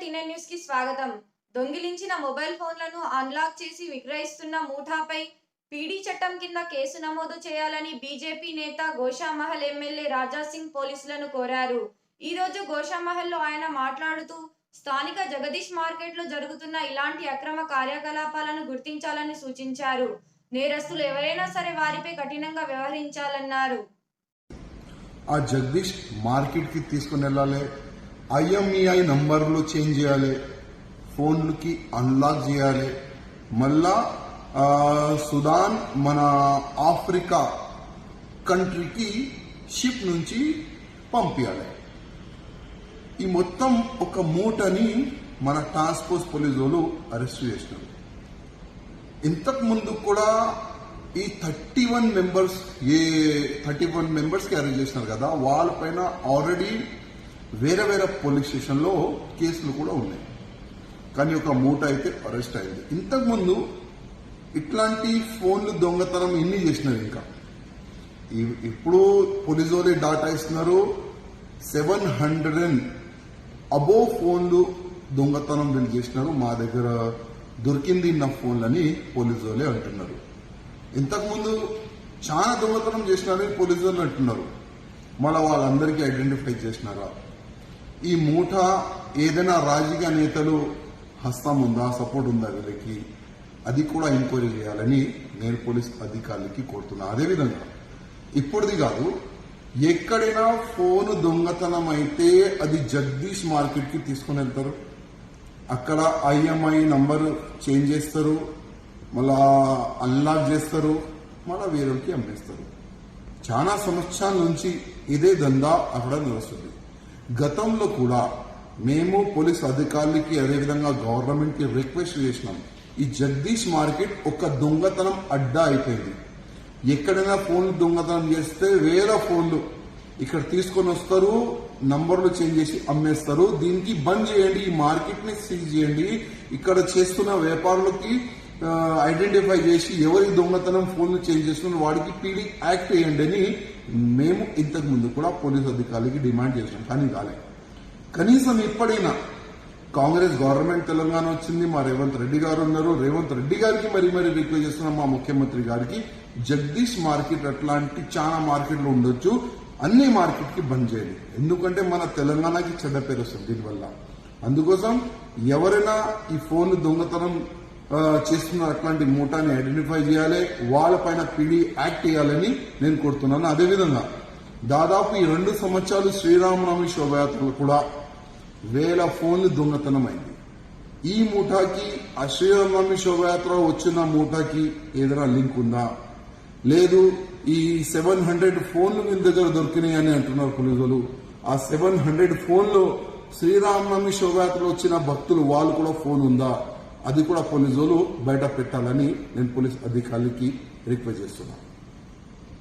స్వాగతం. దొంగిలించిన మొబైల్ ఫోన్లను అన్లాక్ చేసి విక్రయిస్తున్న మూఠాపై పీడీ చట్టం కింద కేసు నమోదు చేయాలని బీజేపీ నేత గోషామహల్ ఎమ్మెల్యే రాజాసింగ్ పోలీసులను కోరారు. ఈ రోజు గోషామహల్లో ఆయన మాట్లాడుతూ స్థానిక జగదీష్ మార్కెట్లో జరుగుతున్న ఇలాంటి అక్రమ కార్యకలాపాలను గుర్తించాలని సూచించారు. నేరస్తులు ఎవరైనా సరే వారిపై కఠినంగా వ్యవహరించాలన్నారు. ఆ జగదీష్ మార్కెట్కి తీసుకుని వెళ్ళాలి. ఐఎంఈఐ నంబర్లు చేంజ్ చేయాలి. ఫోన్లకి అన్లాక్ చేయాలి. మళ్ళా సుదాన్ మన ఆఫ్రికా కంట్రీకి షిప్ నుంచి పంపించాలి ఈ మొత్తం ఒక మూటని మన టాస్క్ ఫోర్స్ పోలీసు వాళ్ళు అరెస్ట్ చేసినారు. ఇంతకు ముందు కూడా ఈ థర్టీ వన్ మెంబర్స్ ఏ థర్టీ వన్ మెంబర్స్కి అరెస్ట్ చేసినారు కదా. వాళ్ళపైన ఆల్రెడీ వేరే వేరే పోలీస్ స్టేషన్లో కేసులు కూడా ఉన్నాయి. కానీ ఒక మూట అయితే అరెస్ట్ అయింది. ఇంతకుముందు ఇట్లాంటి ఫోన్లు దొంగతనం ఎన్ని చేసినారు ఇంకా? ఇప్పుడు పోలీసు వాళ్ళే డాటా ఇస్తున్నారు. సెవెన్ హండ్రెడ్ అండ్ అబోవ్ ఫోన్లు దొంగతనం వీళ్ళు చేసినారు. మా దగ్గర దొరికింది నా ఫోన్లని పోలీసు వాళ్ళే అంటున్నారు. ఇంతకుముందు చాలా దొంగతనం చేసినారని పోలీసు వాళ్ళు అంటున్నారు. మళ్ళీ వాళ్ళందరికీ ఐడెంటిఫై చేసినారా? ఈ మూట ఏదైనా రాజకీయ నేతలు హస్తం ఉందా సపోర్ట్ ఉందా వీళ్ళకి? అది కూడా ఎంక్వైరీ చేయాలని నేను పోలీస్ అధికారులకి కోరుతున్నా. అదేవిధంగా ఇప్పటిది కాదు ఎక్కడైనా ఫోన్ దొంగతనం అయితే అది జగదీష్ మార్కెట్కి తీసుకుని వెళ్తారు. అక్కడ ఐఎంఐ నంబర్ చేంజ్ చేస్తారు మళ్ళా అన్లాక్ చేస్తారు మళ్ళా వేరేకి అమ్మేస్తారు చాలా సంవత్సరాల నుంచి ఇదే దందా అక్కడ నడుస్తుంది. గతంలో కూడా మేము పోలీస్ అధికారులకి అదేవిధంగా గవర్నమెంట్కి రిక్వెస్ట్ చేసినాం. ఈ జగదీష్ మార్కెట్ ఒక దొంగతనం అడ్డా అయిపోయింది. ఎక్కడైనా ఫోన్లు దొంగతనం చేస్తే వేరే ఫోన్లు ఇక్కడ తీసుకొని వస్తారు నంబర్లు చేంజ్ చేసి అమ్మేస్తారు. దీనికి బంద్ చేయండి ఈ మార్కెట్ని సీజ్ చేయండి. ఇక్కడ చేస్తున్న వ్యాపారులకి ఐడెంటిఫై చేసి ఎవరి దొంగతనం ఫోన్లు చేంజ్ చేస్తున్న వాడికి పీడీ యాక్ట్ చేయండి అని మేము ఇంతకుముందు కూడా పోలీస్ అధికారులకి డిమాండ్ చేసాం కానీ కాలేదు కనీసం ఇప్పుడైనా కాంగ్రెస్ గవర్నమెంట్ తెలంగాణ వచ్చింది మా రేవంత్ రెడ్డి గారు ఉన్నారు. రేవంత్ రెడ్డి గారికి మరి మరి రిక్వెస్ట్ చేస్తున్నాం మా ముఖ్యమంత్రి గారికి. జగదీష్ మార్కెట్ అట్లాంటి చాలా మార్కెట్లు ఉండొచ్చు అన్ని మార్కెట్కి బంద్ చేయాలి ఎందుకంటే మన తెలంగాణకి చెడ్డ పేరు వస్తుంది దీనివల్ల. అందుకోసం ఎవరైనా ఈ ఫోన్ దొంగతనం చేస్తున్న అట్లాంటి మూటాన్ని ఐడెంటిఫై చేయాలి. వాళ్ళపైన పీడీ యాక్ట్ చేయాలని నేను కోరుతున్నాను. అదేవిధంగా దాదాపు ఈ రెండు సంవత్సరాలు శ్రీరామనవమి శోభయాత్రలు కూడా వేల ఫోన్లు దొంగతనమైంది. ఈ మూటాకి ఆ శ్రీరామనవమి శోభయాత్ర వచ్చిన మూటాకి ఏదైనా లింక్ ఉందా? లేదు ఈ సెవెన్ హండ్రెడ్ ఫోన్లు మీ దగ్గర దొరికినాయి అని అంటున్నారు పోలీసులు. ఆ సెవెన్ హండ్రెడ్ ఫోన్లు శ్రీరామనవమి శోభయాత్రలో వచ్చిన భక్తులు వాళ్ళు కూడా ఫోన్ ఉందా? అది కూడా పోలీసులు బయట పెట్టాలని నేను పోలీస్ అధికారులకి రిక్వెస్ట్ చేస్తున్నాను